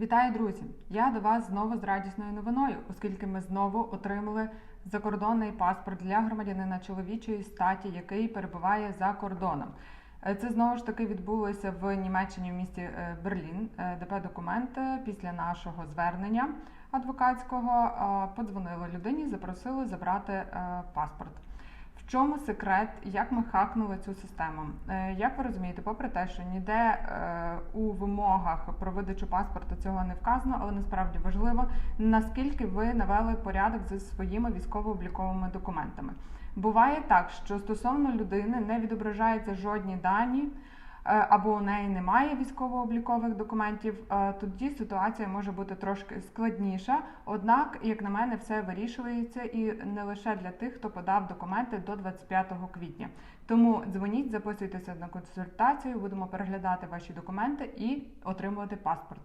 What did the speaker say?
Вітаю, друзі! Я до вас знову з радісною новиною, оскільки ми знову отримали закордонний паспорт для громадянина чоловічої статі, який перебуває за кордоном. Е, Це знову ж таки відбулося в Німеччині в місті е, Берлін. Е, ДП документи після нашого звернення адвокатського подзвонили людині, запросили забрати паспорт. Чому секрет, як ми хакнули цю систему? Е, Як ви розумієте, попри те, що ніде е, у вимогах про видачу паспорта цього не вказано, але насправді важливо, наскільки ви навели порядок зі своїми військово-обліковими документами. Буває так, що стосовно людини не відображаються жодні дані. Е, Або у неї немає військово-облікових документів, е, тоді ситуація може бути трошки складніша. Однак, як на мене, все вирішується і не лише для тих, хто подав документи до 25 квітня. Тому дзвоніть, записуйтеся на консультацію, будемо переглядати ваші документи і отримувати паспорт.